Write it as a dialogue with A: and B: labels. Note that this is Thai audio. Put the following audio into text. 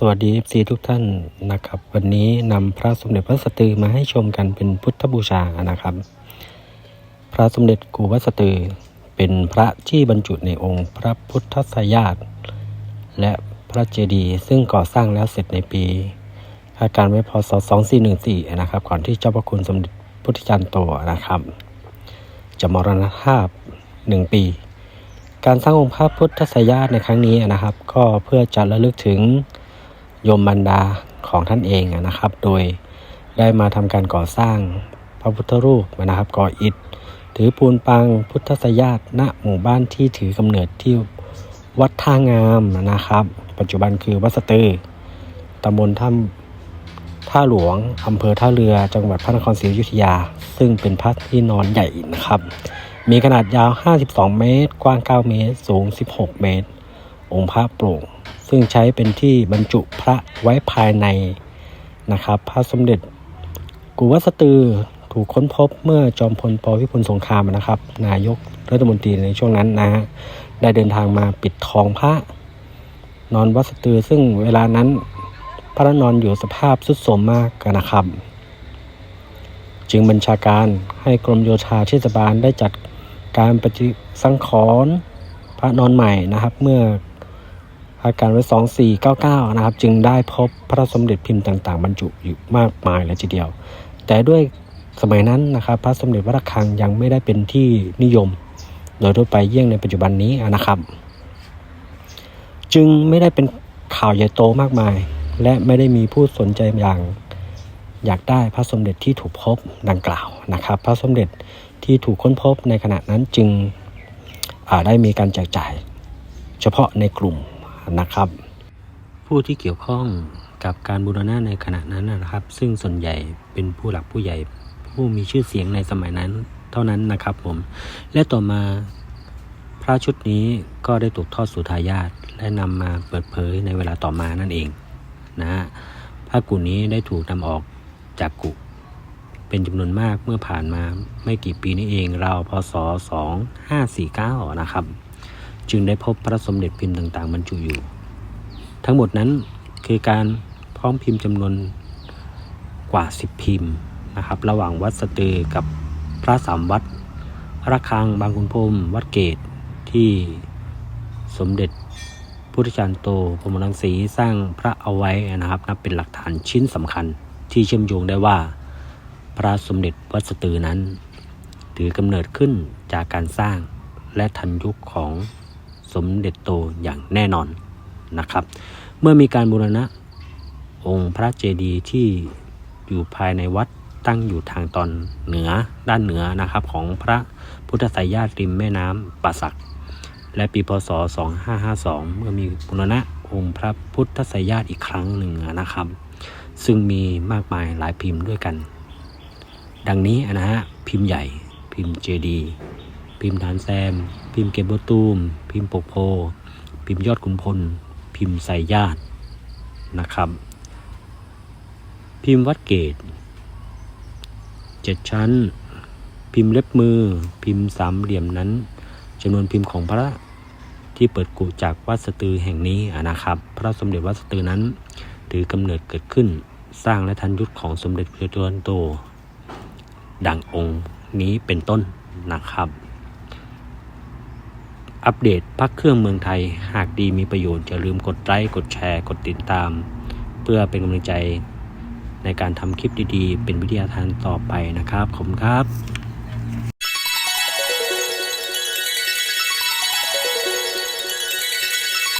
A: สวัสดี FC ทุกท่านนะครับ วันนี้นำพระสมเด็จพระสตรีมาให้ชมกันเป็นพุทธบูชานะครับ พระสมเด็จกูวัสตรีเป็นพระที่บรรจุในองค์พระพุทธสยาตและพระเจดีย์ซึ่งก่อสร้างแล้วเสร็จในปีคาดการไว้พศ 2414 นะครับ ก่อนที่เจ้าพระคุณสมเด็จพุทธจารย์โตนะครับ จะมรณภาพหนึ่งปี การสร้างองค์พระพุทธสยาตในครั้งนี้นะครับ ก็เพื่อจะระลึกถึง ยมบรรดาของท่านเองนะครับ โดยได้มาทำการก่อสร้างพระพุทธรูปนะครับก่ออิฐถือปูนปังพุทธสยาตณหมู่บ้านที่ถือกำเนิดที่วัดท่างามนะครับ ปัจจุบันคือวัดสตือตำบลท่าท่าหลวงอำเภอท่าเรือจังหวัดพระนครศรีอยุธยา ซึ่งเป็นพระที่นอนใหญ่นะครับ มีขนาดยาว 52 เมตร กว้าง 9 เมตร สูง 16 เมตร องค์พระโปร่ง ซึ่งใช้เป็นที่บรรจุพระไว้ภายในนะครับ พระสมเด็จกุวัสตือถูกค้นพบเมื่อจอมพลปพิพลสงครามนะครับ นายกรัฐมนตรีในช่วงนั้นนะฮะได้เดินทางมาปิดทองพระนอนวัดสตือซึ่งเวลานั้นพระนอนอยู่สภาพทรุดโทรมมากนะครับ จึงบัญชาการให้กรมโยธาเทศบาลได้จัดการปฏิสังขรณ์พระนอนใหม่นะครับ เมื่อ อาการไว้ 2499 นะครับ จึงได้พบพระสมเด็จพิมพ์ต่างๆ บรรจุอยู่มากมายเลยทีเดียว แต่ด้วยสมัยนั้นนะครับ พระสมเด็จวัดระฆังยังไม่ได้เป็นที่นิยม โดยทั่วไปเยี่ยงในปัจจุบันนี้นะครับ จึงไม่ได้เป็นข่าวใหญ่โตมากมาย และไม่ได้มีผู้สนใจอย่างอยากได้พระสมเด็จที่ถูกพบดังกล่าวนะครับ พระสมเด็จที่ถูกค้นพบในขณะนั้นจึงได้มีการแจกจ่าย เฉพาะในกลุ่ม นะครับ ผู้ที่เกี่ยวข้องกับการบูรณะในขณะนั้นนะครับ ซึ่งส่วนใหญ่เป็นผู้หลักผู้ใหญ่ ผู้มีชื่อเสียงในสมัยนั้นเท่านั้นนะครับผม และต่อมาพระชุดนี้ก็ได้ถูกทอดสู่ทายาทและนำมาเปิดเผยในเวลาต่อมานั่นเองนะพระกุนี้ได้ถูกนำออกจากกุเป็นจำนวนมากเมื่อผ่านมาไม่กี่ปีนี้เองเราพศ 2549 นะครับ จึงได้พบพระสมเด็จพิมพ์ต่างๆบรรจุอยู่ ทั้งหมดนั้นคือการพร้อมพิมพ์จำนวนกว่า 10 พิมพ์นะครับ ระหว่างวัดสตือกับพระสามวัดระฆังบางขุนพรมวัดเกตที่สมเด็จพุทธจารย์โตพรมรังสีสร้างพระเอาไว้นะครับ นับเป็นหลักฐานชิ้นสำคัญที่เชื่อมโยงได้ว่า พระสมเด็จวัดสตือนั้น ถือกำเนิดขึ้นจากการสร้างและทันยุคของ สมเด็จโตอย่างแน่นอนนะครับ เมื่อมีการบูรณะองค์พระเจดีย์ที่อยู่ภายในวัดตั้งอยู่ทางตอนเหนือด้านเหนือนะครับของพระพุทธไสยญาติริมแม่น้ำป่าสัก และปีพศ 2552 เมื่อมีบูรณะองค์พระพุทธไสยญาติอีกครั้งหนึ่งนะครับ ซึ่งมีมากมายหลายพิมพ์ด้วยกัน ดังนี้นะฮะพิมพ์ใหญ่พิมพ์เจดี พิมพ์ฐานแซม พิมพ์เกบตูม พิมพ์ปกโพ พิมพ์ยอดขุนพล พิมพ์ไสยญาตินะครับ พิมพ์วัดเกตเจ็ดชั้น พิมพ์เล็บมือ พิมพ์สามเหลี่ยมนั้นจำนวนพิมพ์ของพระที่เปิดกุจากวัดสตือแห่งนี้นะครับ พระสมเด็จวัดสตือนั้นถือกำเนิดเกิดขึ้นสร้างและทันยุคของสมเด็จพระจุลโต ดังองค์นี้เป็นต้นนะครับ อัปเดตพักเครื่องเมืองไทย หากดีมีประโยชน์อย่าลืมกดไลค์กดแชร์กดติดตาม เพื่อเป็นกำลังใจในการทำคลิปดีๆ เป็นวิทยาทานต่อไปนะครับ ขอบคุณครับ